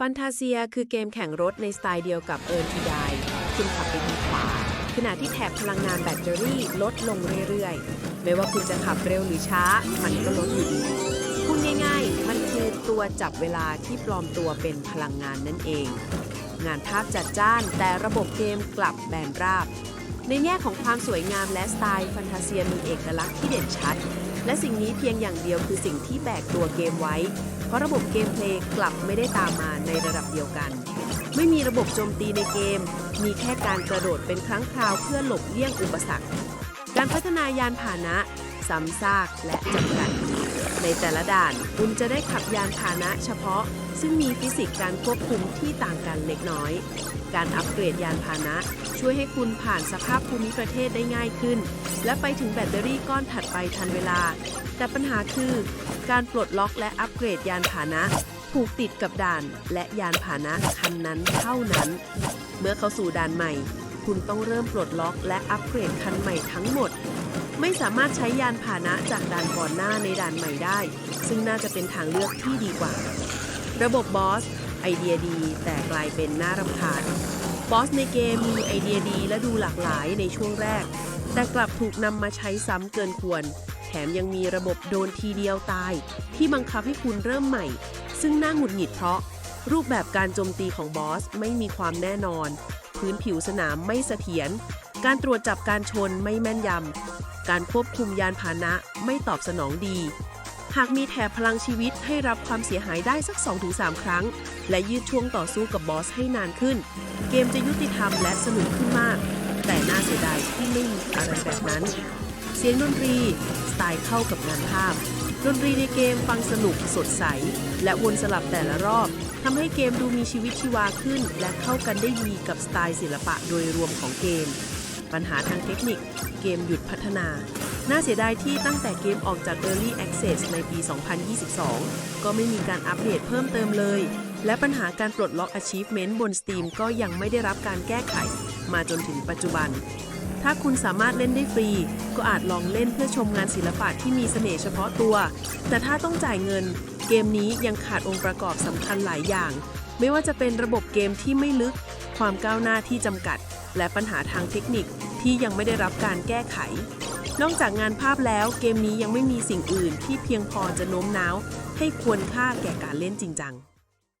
ฟันทาเซียคือเกมแข่งรถในสไตล์เดียวกับเอิร์นทีไดคุณขับไปทางขวา ขณะที่แถบพลังงานแบตเตอรี่ลดลงเรื่อยๆ ไม่ว่าคุณจะขับเร็วหรือช้า มันก็ลดอยู่ดีพูดง่ายๆ มันคือตัวจับเวลาที่ปลอมตัวเป็นพลังงานนั่นเอง งานภาพจัดจ้านแต่ระบบเกมกลับแบนราบ ในแง่ของความสวยงามและสไตล์ฟันทาเซียมีเอกลักษณ์ที่เด่นชัด และสิ่งนี้เพียงอย่างเดียวคือสิ่งที่แบกตัวเกมไว้ เพราะระบบเกมเพลย์กลับไม่ได้ตามมาในระดับเดียวกัน ไม่มีระบบโจมตีในเกม มีแค่การกระโดดเป็นครั้งคราวเพื่อหลบเลี่ยงอุปสรรค การพัฒนายานพาหนะซ้ำซากและจำกัด ในแต่ละด่านคุณจะได้ขับยานพาหนะเฉพาะ ซึ่งมีฟิสิกส์การควบคุมที่ต่างกันเล็กน้อย การอัปเกรดยานพาหนะ ช่วยให้คุณผ่านสภาพภูมิประเทศได้ง่ายขึ้น และไปถึงแบตเตอรี่ก้อนถัดไปทันเวลา แต่ปัญหาคือ การปลดล็อกและอัปเกรดยานพาหนะผูกติดกับด่านและยานพาหนะคันนั้นเท่านั้น เมื่อเข้าสู่ด่านใหม่ คุณต้องเริ่มปลดล็อกและอัปเกรดคันใหม่ทั้งหมด ไม่สามารถใช้ยานพาหนะจากด่านก่อนหน้าในด่านใหม่ได้ ซึ่งน่าจะเป็นทางเลือกที่ดีกว่า ระบบบอส ไอเดียดี แต่กลายเป็นน่ารำคาญบอสในเกมมีไอเดียดีและดูหลากหลายในช่วงแรก แต่กลับถูกนำมาใช้ซ้ำเกินควร แถมยังมีระบบโดนทีเดียวตาย ที่บังคับให้คุณเริ่มใหม่ ซึ่งน่าหงุดหงิดเพราะ รูปแบบการโจมตีของบอสไม่มีความแน่นอน พื้นผิวสนามไม่เสถียรการตรวจจับการชนไม่แม่นยำ การควบคุมยานพาหนะไม่ตอบสนองดี หากมีแถบพลังชีวิตให้รับความเสียหายได้สัก 2-3 ครั้ง และยืดช่วงต่อสู้กับบอสให้นานขึ้น เกมจะยุติธรรมและสนุกขึ้นมาก แต่น่าเสียดายที่ไม่มีอะไรแบบนั้น เสียงดนตรี สไตล์เข้ากับงานภาพดนตรีในเกมฟังสนุกสดใส และวนสลับแต่ละรอบทำให้เกมดูมีชีวิตชีวาขึ้น และเข้ากันได้ดีกับสไตล์ศิลปะโดยรวมของเกม ปัญหาทางเทคนิค เกมหยุดพัฒนา น่าเสียดายที่ตั้งแต่เกมออกจาก Early Access ในปี 2022 ก็ไม่มีการอัปเดตเพิ่มเติมเลย และปัญหาการปลดล็อก Achievement บน Steam ก็ยังไม่ได้รับการแก้ไข มาจนถึงปัจจุบัน ถ้าคุณสามารถเล่นได้ฟรี ก็อาจลองเล่นเพื่อชมงานศิลปะที่มีเสน่ห์เฉพาะตัว แต่ถ้าต้องจ่ายเงิน เกมนี้ยังขาดองค์ประกอบสำคัญหลายอย่าง ไม่ว่าจะเป็นระบบเกมที่ไม่ลึก ความก้าวหน้าที่จำกัด และปัญหาทางเทคนิคที่ยังไม่ได้รับการแก้ไข นอกจากงานภาพแล้วเกมนี้ยังไม่มีสิ่งอื่นที่เพียงพอจะโน้มน้าวให้ควรค่าแก่การเล่นจริงจัง